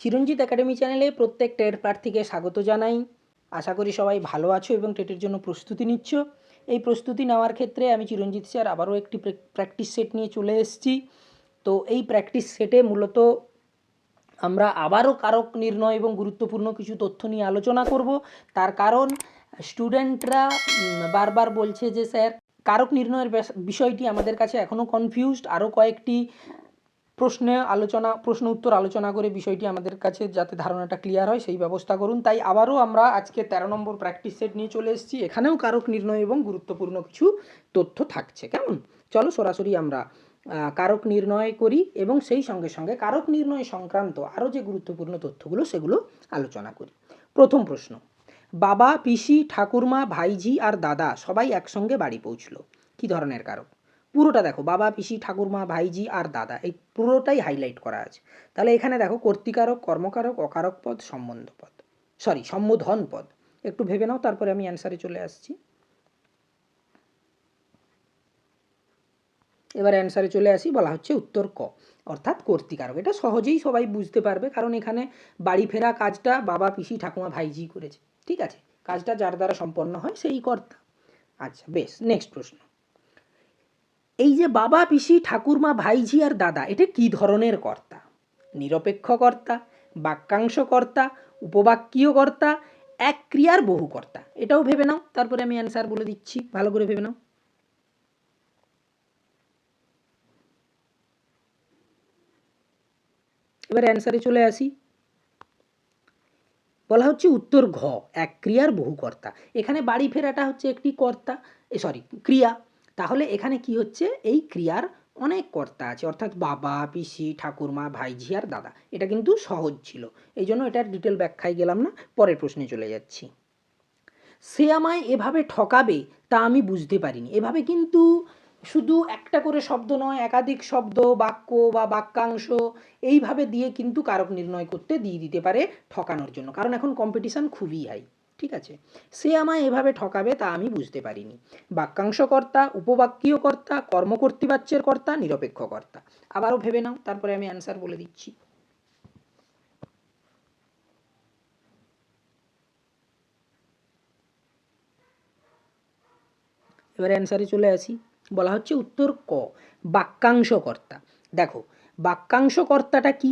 চিরঞ্জিত academy চ্যানেলে প্রত্যেক TET প্রার্থীকে স্বাগত জানাই। আশা করি সবাই ভালো আছো এবং টেটের জন্য প্রস্তুতি নিচ্ছ। এই প্রস্তুতি নেওয়ার ক্ষেত্রে আমি চিরঞ্জিত স্যার আবারও একটি প্র্যাকটিস সেট নিয়ে চলে এসেছি। তো এই প্র্যাকটিস সেটে মূলত আমরা আবারও কারক নির্ণয় এবং গুরুত্বপূর্ণ কিছু তথ্য নিয়ে আলোচনা করব। তার কারণ স্টুডেন্টরা বারবার বলছে যে, স্যার, কারক নির্ণয়ের বিষয়টি আমাদের কাছে এখনও কনফিউজড আরও কয়েকটি প্রশ্নে আলোচনা, প্রশ্ন উত্তর আলোচনা করে বিষয়টি আমাদের কাছে যাতে ধারণাটা ক্লিয়ার হয়, সেই ব্যবস্থা করুন। তাই আবারও আমরা আজকে তেরো নম্বর প্র্যাকটিস সেট নিয়ে চলে এসেছি। এখানেও কারক নির্ণয় এবং গুরুত্বপূর্ণ কিছু তথ্য থাকছে, কেমন? চলো সরাসরি আমরা কারক নির্ণয় করি এবং সেই সঙ্গে সঙ্গে কারক নির্ণয় সংক্রান্ত আরও যে গুরুত্বপূর্ণ তথ্যগুলো সেগুলো আলোচনা করি। প্রথম প্রশ্ন, বাবা, পিসি, ঠাকুরমা, ভাইঝি আর দাদা সবাই একসঙ্গে বাড়ি পৌঁছলো। কি ধরনের কারক? পুরোটা দেখো, বাবা, পিসি, ঠাকুরমা, ভাইজি আর দাদা, এই পুরোটাই হাইলাইট করা আছে। তাহলে এখানে দেখো, কর্তিকারক, কর্মকারক, অকারক পদ, সম্বন্ধ পদ। সরি সম্বোধন পদ। একটু ভেবে নাও, তারপরে আমি অ্যান্সারে চলে আসছি। এবার অ্যান্সারে চলে আসি, বলা হচ্ছে উত্তর ক। অর্থাৎ কর্তিকারক। এটা সহজেই সবাই বুঝতে পারবে, কারণ এখানে বাড়ি ফেরা কাজটা বাবা, পিসি ঠাকুমা ভাইজি করেছে। ঠিক আছে? কাজটা যার দ্বারা সম্পন্ন হয়, সেই কর্তা। আচ্ছা বেশ নেক্সট প্রশ্ন। এই যে বাবা, পিসি, ঠাকুরমা, ভাইঝি আর দাদা, এটা কি ধরনের কর্তা? নিরপেক্ষ কর্তা, বাক্যাংশ কর্তা, উপবাক্যীয় কর্তা, এক ক্রিয়ার বহু কর্তা। এটাও ভেবে নাও, তারপরে আমি অ্যান্সার বলে দিচ্ছি। ভালো করে ভেবে নাও। এবার অ্যান্সারে চলে আসি। বলা হচ্ছে উত্তর ঘ, এক ক্রিয়ার বহু কর্তা। এখানে বাড়ি ফেরাটা হচ্ছে একটি কর্তা সরি ক্রিয়া। তাহলে এখানে কি হচ্ছে? এই ক্রিয়ার অনেক কর্তা আছে। অর্থাৎ বাবা, পিসি, ঠাকুরমা, ভাইঝি আর দাদা। এটা কিন্তু সহজ ছিল। এই জন্য এটার ডিটেল ব্যাখ্যায় গেলাম না। পরের প্রশ্নে চলে যাচ্ছি। সে আমায় এভাবে ঠকাবে তা আমি বুঝতে পারিনি। এভাবে কিন্তু শুধু একটা করে শব্দ নয়, একাধিক শব্দ, বাক্য বা বাক্যাংশ এইভাবে দিয়ে কিন্তু কারক নির্ণয় করতে দিয়ে দিতে পারে ঠকানোর জন্য। কারণ এখন কম্পিটিশান খুবই হাই ঠিক আছে। সে আমায় এভাবে ঠকাবে তা আমি বুঝতে পারিনি। বাক্যাংশ কর্তা উপবাক্যীয় কর্তা কর্মকর্তৃবাচ্যের কর্তা নিরপেক্ষ কর্তা আবারও ভেবে নাও, তারপরে আমি অ্যান্সার বলে দিচ্ছি। এবার অ্যান্সারে চলে আসি। বলা হচ্ছে উত্তর ক বাক্যাংশ কর্তা দেখো বাক্যাংশ কর্তাটা কি?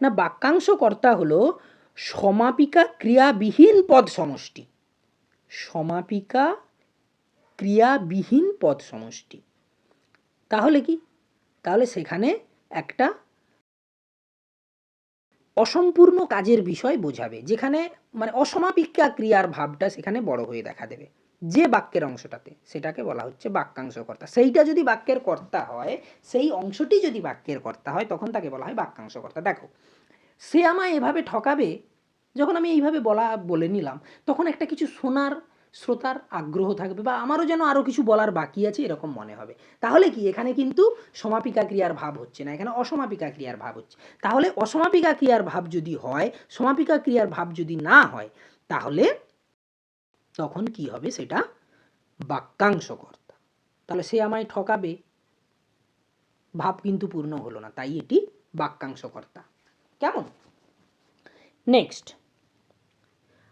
না বাক্যাংশ কর্তা হলো সমাপিকা ক্রিয়াবিহীন পদ সমষ্টি। সমাপিকা ক্রিয়াবিহীন পদ সমষ্টি। তাহলে কি? তাহলে সেখানে একটা অসম্পূর্ণ কাজের বিষয় বোঝাবে, যেখানে মানে অসমাপিকা ক্রিয়ার ভাবটা সেখানে বড় হয়ে দেখা দেবে। যে বাক্যের অংশটাতে, সেটাকে বলা হচ্ছে বাক্যাংশ কর্তা সেইটা যদি বাক্যের কর্তা হয়, সেই অংশটি যদি বাক্যের কর্তা হয়, তখন তাকে বলা হয় বাক্যাংশ কর্তা দেখো সে আমায় এভাবে ঠকাবে? যখন আমি এইভাবে বলা, বলে নিলাম, তখন একটা কিছু শোনার শ্রোতার আগ্রহ থাকবে বা আমারও যেন আরও কিছু বলার বাকি আছে এরকম মনে হবে। তাহলে কি? এখানে কিন্তু সমাপিকা ক্রিয়ার ভাব হচ্ছে না, এখানে অসমাপিকা ক্রিয়ার ভাব হচ্ছে। তাহলে অসমাপিকা ক্রিয়ার ভাব যদি হয়, সমাপিকা ক্রিয়ার ভাব যদি না হয়, তাহলে তখন কি হবে সেটা? বাক্যাংশ কর্তা তাহলে সে আমায় ঠকাবে। ভাব কিন্তু পূর্ণ হলো না, তাই এটি বাক্যাংশ কর্তা কেমন? নেক্সট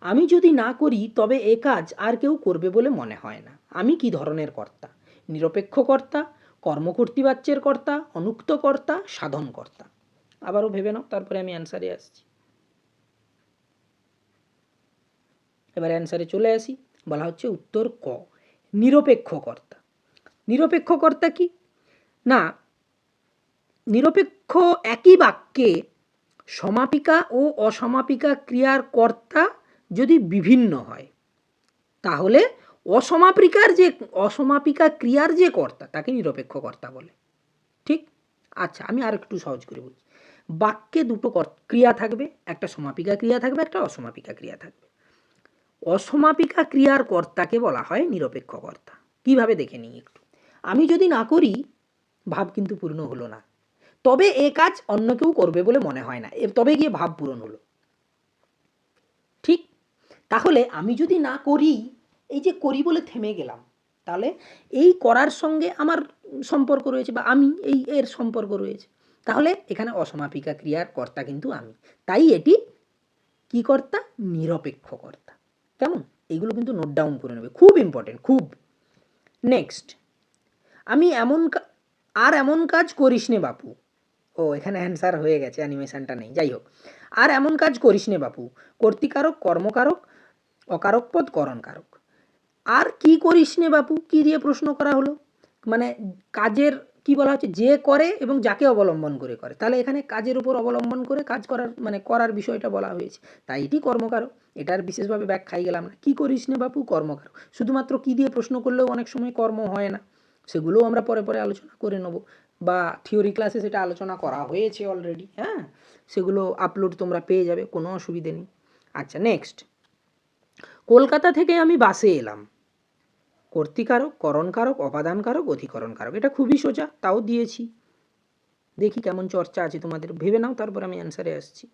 আমি যদি না করি, তবে এ কাজ আর কেউ করবে বলে মনে হয় না। আমি কি ধরনের কর্তা? নিরপেক্ষ কর্তা কর্মকর্তৃবাচ্যের কর্তা, অনুক্ত কর্তা, সাধন কর্তা? আবারও ভেবে নাও, তারপরে আমি অ্যান্সারে আসছি। এবার অ্যান্সারে চলে আসি। বলা হচ্ছে উত্তর ক। নিরপেক্ষ কর্তা। নিরপেক্ষ কর্তা কি? না, নিরপেক্ষ একই বাক্যে সমাপিকা ও অসমাপিকা ক্রিয়ার কর্তা যদি বিভিন্ন হয়, তাহলে অসমাপিকার যে, অসমাপিকা ক্রিয়ার যে কর্তা, তাকে নিরপেক্ষ কর্তা বলে। ঠিক? আচ্ছা আমি আর একটু সহজ করে বলছি। বাক্যে দুটো কর- ক্রিয়া থাকবে, একটা সমাপিকা ক্রিয়া থাকবে, একটা অসমাপিকা ক্রিয়া থাকবে। অসমাপিকা ক্রিয়ার কর্তাকে বলা হয় নিরপেক্ষ কর্তা। কীভাবে দেখে নিই একটু? আমি যদি না করি, ভাব কিন্তু পূর্ণ হলো না। তবে এ কাজ অন্য কেউ করবে বলে মনে হয় না। তবে গিয়ে ভাব পূরণ হলো। ঠিক তাহলে আমি যদি না করি, এই যে করি বলে থেমে গেলাম, তাহলে এই করার সঙ্গে আমার সম্পর্ক রয়েছে বা আমি এই এর সম্পর্ক রয়েছে, তাহলে এখানে অসমাপিকা ক্রিয়ার কর্তা কিন্তু আমি। তাই এটি কি কর্তা? নিরপেক্ষ কর্তা। কেমন? এইগুলো কিন্তু নোট ডাউন করে নেবে। খুব ইম্পর্টেন্ট খুব। নেক্সট আমি এমন আর এমন কাজ করিস নে বাপু। ও, এখানে অ্যান্সার হয়ে গেছে অ্যানিমেশনটা নেই, যাই হোক। আর এমন কাজ করিস নে বাপু, কর্তিকারক, কর্মকারক, অকারক পদ, করণকারক। আর কি করিস নে বাপু, কি দিয়ে প্রশ্ন করা হলো? মানে কাজের, কি বলা হচ্ছে, যে করে এবং যাকে অবলম্বন করে করে। তাহলে এখানে কাজের উপর অবলম্বন করে কাজ করার মানে করার বিষয়টা বলা হয়েছে। তাই এটি কর্মকারক, এটার বিশেষভাবে ব্যাখ্যাই গেলাম না। কি করিস নে বাপু, কর্মকারক। শুধুমাত্র কি দিয়ে প্রশ্ন করলেও অনেক সময় কর্ম হয় না। সেগুলোও আমরা পরে পরে আলোচনা করে নেব। বা থিওরি ক্লাসে সেটা আলোচনা করা হয়েছে অলরেডি হ্যাঁ? সেগুলো আপলোড তোমরা পেয়ে যাবে, কোনো অসুবিধে নেই। আচ্ছা নেক্সট কলকাতা থেকে আমি বাসে এলাম। কর্তিকারক, করণকারক অপাদানকারক অধিকরণকারক। এটা খুবই সোজা, তাও দিয়েছি। দেখি কেমন চর্চা আছে তোমাদের। ভেবে নাও, তারপর আমি অ্যান্সারে আসছি।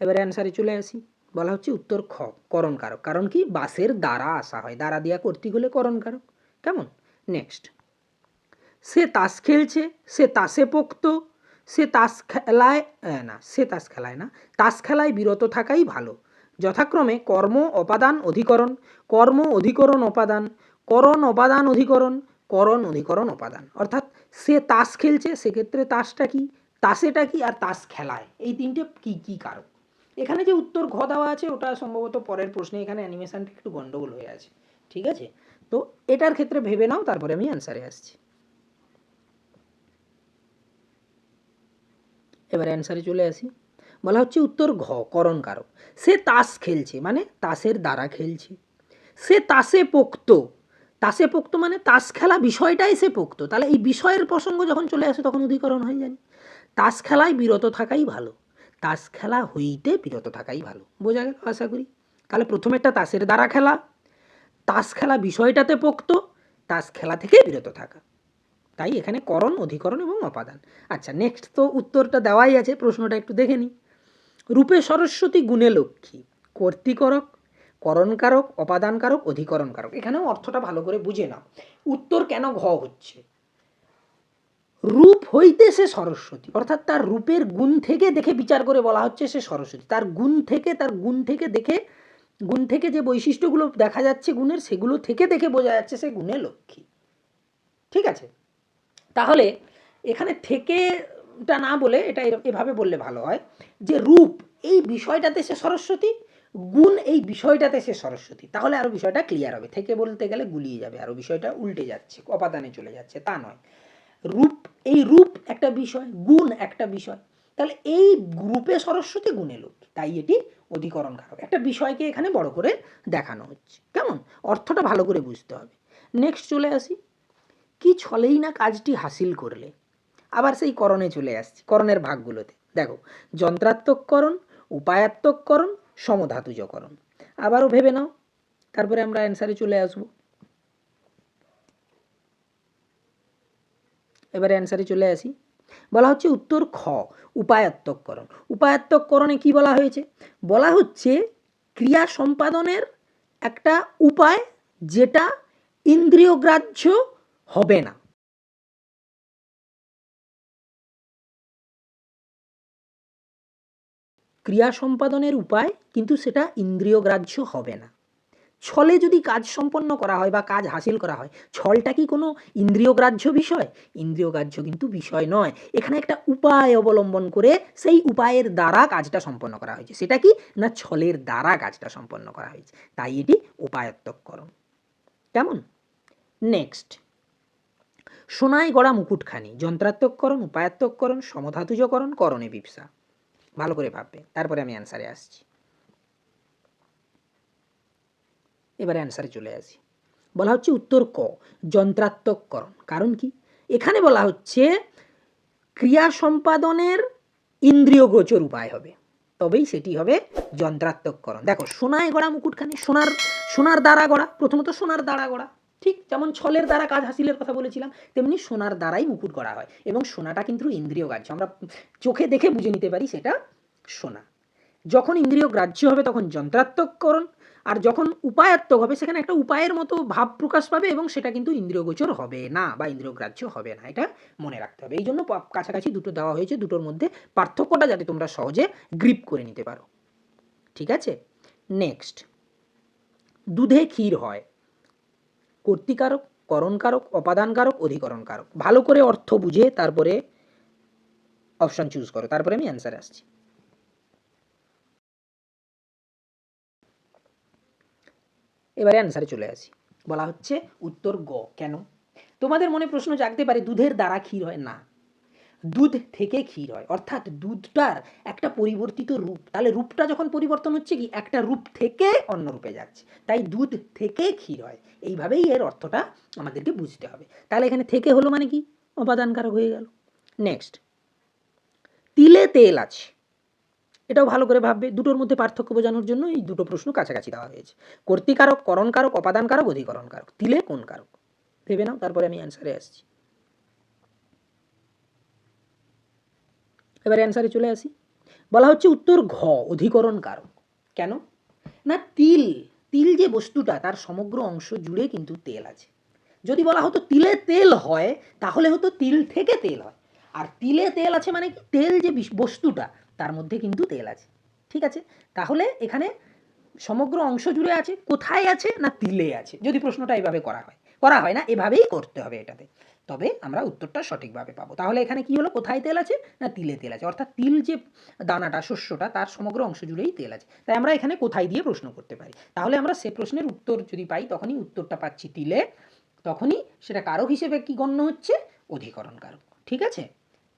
এবারে অ্যান্সারে চলে আসি। বলা হচ্ছে উত্তর খ, করণকারক। কারণ কি? বাসের দ্বারা আসা হয়। দ্বারা দিয়া কর্তৃক হলে করণকারক। কেমন? নেক্সট সে তাস খেলছে, সে তাসে পোক্ত, সে তাস খেলায় না, সে তাস খেলায় না, তাস খেলায় বিরত থাকাই ভালো। যথাক্রমে কর্ম, অপাদান, অধিকরণ, কর্ম, অধিকরণ, অপাদান, করণ, অপাদান, অধিকরণ, করণ, অধিকরণ, অপাদান। অর্থাৎ সে তাস খেলছে, সেক্ষেত্রে তাসটা কি? তাসেটা কি আর তাস খেলায়? এই তিনটে কি কি কারক? এখানে যে উত্তর ঘ দেওয়া আছে, ওটা সম্ভবত পরের প্রশ্নে এখানে অ্যানিমেশনটা একটু গণ্ডগোল হয়ে আছে। ঠিক আছে? তো এটার ক্ষেত্রে ভেবে নাও, তারপরে আমি অ্যান্সারে আসছি। এবার অ্যান্সারে চলে আসি। বলা হচ্ছে উত্তর ঘ করণ কারক সে তাস খেলছে মানে তাসের দ্বারা খেলছে। সে তাসে পোক্ত। তাসে পোক্ত মানে তাস খেলা বিষয়টাই সে পোক্ত। তাহলে এই বিষয়ের প্রসঙ্গ যখন চলে আসে, তখন অধিকরণ হয়ে জানি। তাস খেলায় বিরত থাকাই ভালো। তাস খেলা হইতে বিরত থাকাই ভালো। বোঝা গেল আশা করি? তাহলে প্রথমেরটা তাসের দ্বারা খেলা। তাস খেলা বিষয়টাতে পোক্ত। তাস খেলা থেকে বিরত থাকা। তাই এখানে করণ, অধিকরণ এবং অপাদান। আচ্ছা নেক্সট তো উত্তরটা দেওয়াই আছে, প্রশ্নটা একটু দেখে নিই। রূপে সরস্বতী গুণে লক্ষ্মী, কর্তিকরক, করণকারক, অপাদানকারক, অধিকরণকারক। এখানেও অর্থটা ভালো করে বুঝে নাও। উত্তর কেন ঘ হচ্ছে? রূপ হইতে সে সরস্বতী, অর্থাৎ তার রূপের গুণ থেকে দেখে বিচার করে বলা হচ্ছে সে সরস্বতী। তার গুণ থেকে, তার গুণ থেকে দেখে, গুণ থেকে যে বৈশিষ্ট্যগুলো দেখা যাচ্ছে গুণের, সেগুলো থেকে দেখে বোঝা যাচ্ছে সে গুণে লক্ষ্মী। ঠিক আছে? তাহলে এখানে থেকেটা না বলে এটা এভাবে বললে ভালো হয় যে রূপ, এই বিষয়টাতে সে সরস্বতী, গুণ এই বিষয়টাতে সে সরস্বতী। তাহলে আরও বিষয়টা ক্লিয়ার হবে। থেকে বলতে গেলে গুলিয়ে যাবে আরও বিষয়টা উল্টে যাচ্ছে অপাদানে চলে যাচ্ছে, তা নয়। রূপ, এই রূপ একটা বিষয়, গুণ একটা বিষয়। তাহলে এই গ্রুপে সরস্বতী, গুণে লক্ষ্মী তাই এটি অধিকরণ কারক একটা বিষয়কে এখানে বড় করে দেখানো হচ্ছে। কেমন? অর্থটা ভালো করে বুঝতে হবে। নেক্সট চলে আসি। কি ছলেই না কাজটি হাসিল করলে। আবার সেই করণে চলে আসছি, করণের ভাগগুলোতে। দেখো, যন্ত্রাত্মককরণ, উপায়াত্মককরণ, সমধাতুজকরণ। আবারও ভেবে নাও, তারপরে আমরা অ্যান্সারে চলে আসব। এবারে অ্যান্সারে চলে আসি। বলা হচ্ছে উত্তর খ, উপায়াত্মককরণ। উপায়াত্মককরণে কি বলা হয়েছে? বলা হচ্ছে ক্রিয়া সম্পাদনের একটা উপায় যেটা ইন্দ্রিয়গ্রাহ্য হবে না। ক্রিয়া সম্পাদনের উপায় কিন্তু সেটা ইন্দ্রিয়গ্রাহ্য হবে না। ছলে যদি কাজ সম্পন্ন করা হয় বা কাজ হাসিল করা হয়, ছলটা কি কোনো ইন্দ্রিয়গ্রাহ্য বিষয়? ইন্দ্রিয়গ্রাহ্য কিন্তু বিষয় নয়। এখানে একটা উপায় অবলম্বন করে সেই উপায়ের দ্বারা কাজটা সম্পন্ন করা হয়েছে। সেটা কি? না ছলের দ্বারা কাজটা সম্পন্ন করা হয়েছে। তাই এটি উপায়ত্তকরণ। কেমন? নেক্সট সোনায় গড়া মুকুটখানি, যন্ত্রাত্মককরণ, উপায়াত্মককরণ, সমধাতুজকরণ, করণে বিপসা ভালো করে ভাববে, তারপরে আমি অ্যান্সারে আসছি। এবারে অ্যান্সারে চলে আসি। বলা হচ্ছে উত্তর ক, যন্ত্রাত্মককরণ। কারণ কি? এখানে বলা হচ্ছে ক্রিয়া সম্পাদনের ইন্দ্রিয় গোচর উপায় হবে। তবেই সেটি হবে যন্ত্রাত্মককরণ। দেখো সোনায় গড়া মুকুটখানি, সোনার সোনার দ্বারা গড়া, প্রথমত সোনার দ্বারা গড়া। ঠিক যেমন ছলের দ্বারা কাজ হাসিলের কথা বলেছিলাম, তেমনি সোনার দ্বারাই মুকুট করা হয় এবং সোনাটা কিন্তু ইন্দ্রিয় গ্রাহ্য। আমরা চোখে দেখে বুঝে নিতে পারি সেটা সোনা। যখন ইন্দ্রিয় গ্রাহ্য হবে তখন যন্ত্রাত্মককরণ, আর যখন উপায়াত্মক হবে সেখানে একটা উপায়ের মতো ভাব প্রকাশ পাবে এবং সেটা কিন্তু ইন্দ্রিয়গোচর হবে না বা ইন্দ্রিয়গ্রাহ্য হবে না, এটা মনে রাখতে হবে। এই জন্য কাছাকাছি দুটো দেওয়া হয়েছে, দুটোর মধ্যে পার্থক্যটা যাতে তোমরা সহজে গ্রিপ করে নিতে পারো। ঠিক আছে? নেক্সট দুধে ক্ষীর হয়। কর্তিকারক, করণকারক, অপাদানকারক, অধিকরণকারক। ভালো করে অর্থ বুঝে তারপরে অপশান চুজ করো। তারপরে আমি অ্যান্সার আসছি। এবারে অ্যান্সারে চলে আসি। বলা হচ্ছে উত্তর গ। কেন? তোমাদের মনে প্রশ্ন জাগতে পারে, দুধের দ্বারা ক্ষীর হয় না। দুধ থেকে ক্ষীর হয়। অর্থাৎ দুধটার একটা পরিবর্তিত রূপ। তাহলে রূপটা যখন পরিবর্তন হচ্ছে কি? একটা রূপ থেকে অন্য রূপে যাচ্ছে। তাই দুধ থেকে ক্ষীর হয়। এইভাবেই এর অর্থটা আমাদেরকে বুঝতে হবে। তাহলে এখানে থেকে হলো মানে কি? উপাদানকারক হয়ে গেল। নেক্সট তিলে তেল আছে। এটাও ভালো করে ভাববে। দুটোর মধ্যে পার্থক্য বোঝানোর জন্য এই দুটো প্রশ্ন কাছাকাছি দেওয়া হয়েছে। কর্তিকারক, করণকারক, অপাদানকারক, অধিকরণকারক। তিলে কোন কারক? ভেবে নাও, তারপরে আমি অ্যান্সারে আসছি। এবারে অ্যান্সারে চলে আসি। বলা হচ্ছে উত্তর ঘ, অধিকরণ কারক কেন? না, তিল তিল যে বস্তুটা, তার সমগ্র অংশ জুড়ে কিন্তু তেল আছে। যদি বলা হতো তিলে তেল হয়, তাহলে হতো তিল থেকে তেল হয়। আর তিলে তেল আছে মানে কি? তেল যে বস্তুটা, তার মধ্যে কিন্তু তেল আছে। ঠিক আছে? তাহলে এখানে সমগ্র অংশ জুড়ে আছে, কোথায় আছে না তিলে আছে? যদি প্রশ্নটা এইভাবে করা হয়। করা হয় না, এভাবেই করতে হবে এটাতে। তবে আমরা উত্তরটা সঠিকভাবে পাবো। তাহলে এখানে কি হলো? কোথায় তেল আছে? না, তিলে তেল আছে। অর্থাৎ তিল যে দানাটা, শস্যটা, তার সমগ্র অংশ জুড়েই তেল আছে। তাই আমরা এখানে কোথায় দিয়ে প্রশ্ন করতে পারি? তাহলে আমরা সে প্রশ্নের উত্তর যদি পাই, তখনই উত্তরটা পাচ্ছি তিলে। তখনই সেটা কারক হিসেবে কি গণ্য হচ্ছে? অধিকরণ কারক ঠিক আছে?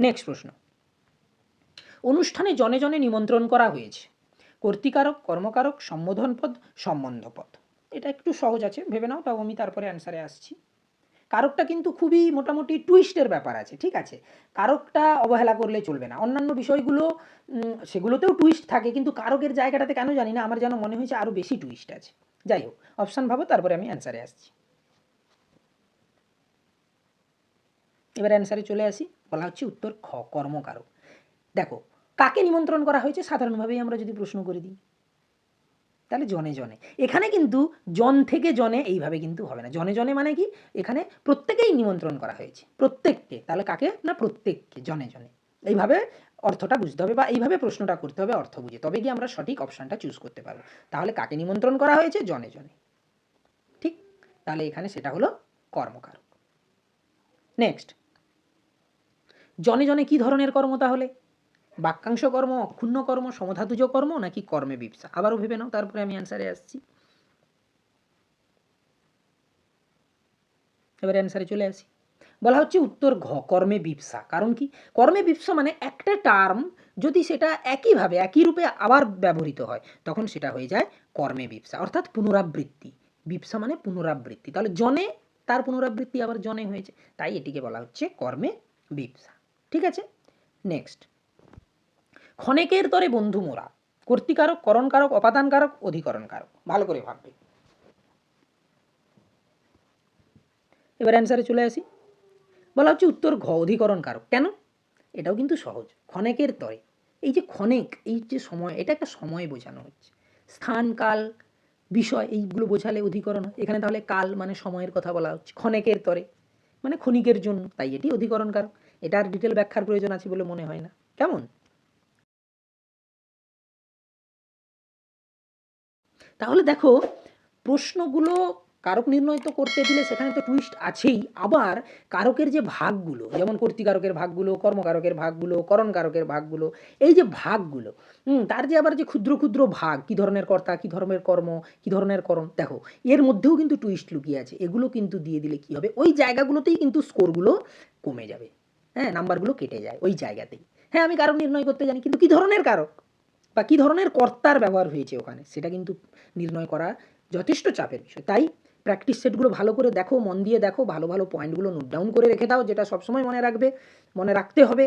নেক্সট প্রশ্ন। অনুষ্ঠানে জনে জনে নিমন্ত্রণ করা হয়েছে। কর্তিকারক, কর্মকারক সম্বোধন পদ সম্বন্ধ পদ এটা একটু সহজ আছে, ভেবে নাও, তাও আমি তারপরে অ্যান্সারে আসছি। কারকটা কিন্তু খুবই মোটামুটি টুইস্টের ব্যাপার আছে, ঠিক আছে? কারকটা অবহেলা করলে চলবে না। অন্যান্য বিষয়গুলো সেগুলোতেও টুইস্ট থাকে, কিন্তু কারকের জায়গাটাতে কেন জানি না, আমার যেন মনে হয়েছে আরও বেশি টুইস্ট আছে। যাই হোক অপশান ভাবো, তারপরে আমি অ্যান্সারে আসছি। এবার অ্যান্সারে চলে আসি, বলা হচ্ছে উত্তর খ, কর্মকারক। দেখো, কাকে নিমন্ত্রণ করা হয়েছে? সাধারণভাবেই আমরা যদি প্রশ্ন করে দিই। তাহলে জনে জনে। এখানে কিন্তু জন থেকে জনে এইভাবে কিন্তু হবে না। জনে জনে মানে কি? এখানে প্রত্যেকেই নিমন্ত্রণ করা হয়েছে। প্রত্যেককে। তাহলে কাকে? না, প্রত্যেককে, জনে জনে। এইভাবে অর্থটা বুঝতে হবে বা এইভাবে প্রশ্নটা করতে হবে, অর্থ বুঝে। তবে কি আমরা সঠিক অপশানটা চুজ করতে পারব। তাহলে কাকে নিমন্ত্রণ করা হয়েছে? জনে জনে। ঠিক? তাহলে এখানে সেটা হলো কর্মকারক। নেক্সট জনে জনে কি ধরনের কর্ম তাহলে? বাক্যাংশ কর্ম অক্ষুণ্ণ কর্ম সমধাতুজ কর্ম নাকি কর্মে বিপসা আবারও ভেবে নাও, তারপরে আমি অ্যান্সারে আসছি। এবারে অ্যান্সারে চলে আসি। বলা হচ্ছে উত্তর ঘ, কর্মে বিপসা কারণ কি? কর্মে বিপসা মানে একটা টার্ম যদি সেটা একইভাবে একই রূপে আবার ব্যবহৃত হয়, তখন সেটা হয়ে যায় কর্মে বিপসা অর্থাৎ পুনরাবৃত্তি। বিপসা মানে পুনরাবৃত্তি। তাহলে জনে, তার পুনরাবৃত্তি আবার জনে হয়েছে, তাই এটিকে বলা হচ্ছে কর্মে বিপসা ঠিক আছে? নেক্সট ক্ষণেকের তরে বন্ধু মোরা, কর্তিকারক, করণকারক, অপাদানকারক, অধিকরণকারক। ভালো করে ভাববে। এবার অ্যান্সারে চলে আসি। বলা হচ্ছে উত্তর ঘ অধিকরণ কারক কেন? এটাও কিন্তু সহজ। ক্ষণেকের তরে। এই যে ক্ষণেক, এই যে সময় এটা একটা সময় বোঝানো হচ্ছে। স্থান, কাল, বিষয়, এইগুলো বোঝালে অধিকরণ হয়। এখানে তাহলে কাল মানে সময়ের কথা বলা হচ্ছে। ক্ষণেকের তরে। মানে ক্ষণিকের জন্য। তাই এটি অধিকরণ কারক এটার ডিটেল ব্যাখ্যার প্রয়োজন আছে বলে মনে হয় না। কেমন? তাহলে দেখো, প্রশ্নগুলো কারক নির্ণয় তো করতে দিলে সেখানে তো টুইস্ট আছেই। আবার কারকের যে ভাগগুলো, যেমন কর্তিকারকের ভাগগুলো, কর্মকারকের ভাগগুলো, করণকারকের ভাগগুলো, এই যে ভাগগুলো তার যে আবার যে ক্ষুদ্র ক্ষুদ্র ভাগ, কী ধরনের কর্তা, কী ধরনের কর্ম, কী ধরনের করণ, দেখো, এর মধ্যেও কিন্তু টুইস্ট লুকিয়ে আছে। এগুলো কিন্তু দিয়ে দিলে কী হবে? ওই জায়গাগুলোতেই কিন্তু স্কোরগুলো কমে যাবে। হ্যাঁ নাম্বারগুলো কেটে যায় ওই জায়গাতেই। হ্যাঁ আমি কারক নির্ণয় করতে জানি, কিন্তু কী ধরনের কারক? বা কী ধরনের কর্তার ব্যবহার হয়েছে ওখানে? সেটা কিন্তু নির্ণয় করা যথেষ্ট চাপের বিষয়। তাই প্র্যাকটিস সেটগুলো ভালো করে দেখো, মন দিয়ে দেখো, ভালো ভালো পয়েন্টগুলো নোট ডাউন করে রেখে দাও, যেটা সবসময় মনে রাখবে, মনে রাখতে হবে।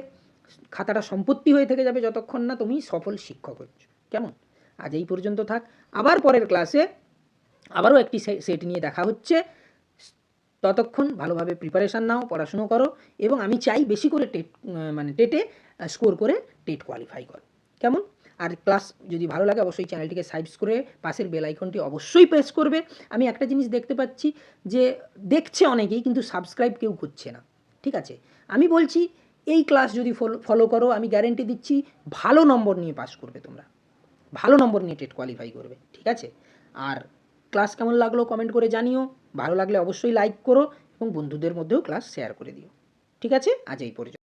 খাতাটা সম্পত্তি হয়ে থেকে যাবে যতক্ষণ না তুমি সফল শিক্ষক হচ্ছ। কেমন? আজ এই পর্যন্ত থাক। আবার পরের ক্লাসে আবারও একটি সেট নিয়ে দেখা হচ্ছে। ততক্ষণ ভালোভাবে প্রিপারেশান নাও, পড়াশুনো করো এবং আমি চাই বেশি করে টেট মানে টেটে স্কোর করে টেট কোয়ালিফাই করো। কেমন? আর ক্লাস যদি ভালো লাগে অবশ্যই চ্যানেলটিকে সাবস্ক্রাইব করে পাশের বেল আইকনটি অবশ্যই প্রেস করবে। আমি একটা জিনিস দেখতে পাচ্ছি যে দেখছে অনেকেই কিন্তু সাবস্ক্রাইব কেউ করছে না। ঠিক আছে? আমি বলছি, এই ক্লাস যদি ফলো করো, আমি গ্যারেন্টি দিচ্ছি ভালো নম্বর নিয়ে পাস করবে তোমরা। ভালো নম্বর নিয়ে টেট কোয়ালিফাই করবে। ঠিক আছে? আর ক্লাস কেমন লাগল কমেন্ট করে জানিও। ভালো লাগলে অবশ্যই লাইক করো এবং বন্ধুদের মধ্যেও ক্লাস শেয়ার করে দিও। ঠিক আছে? আজ এই পর্যন্ত।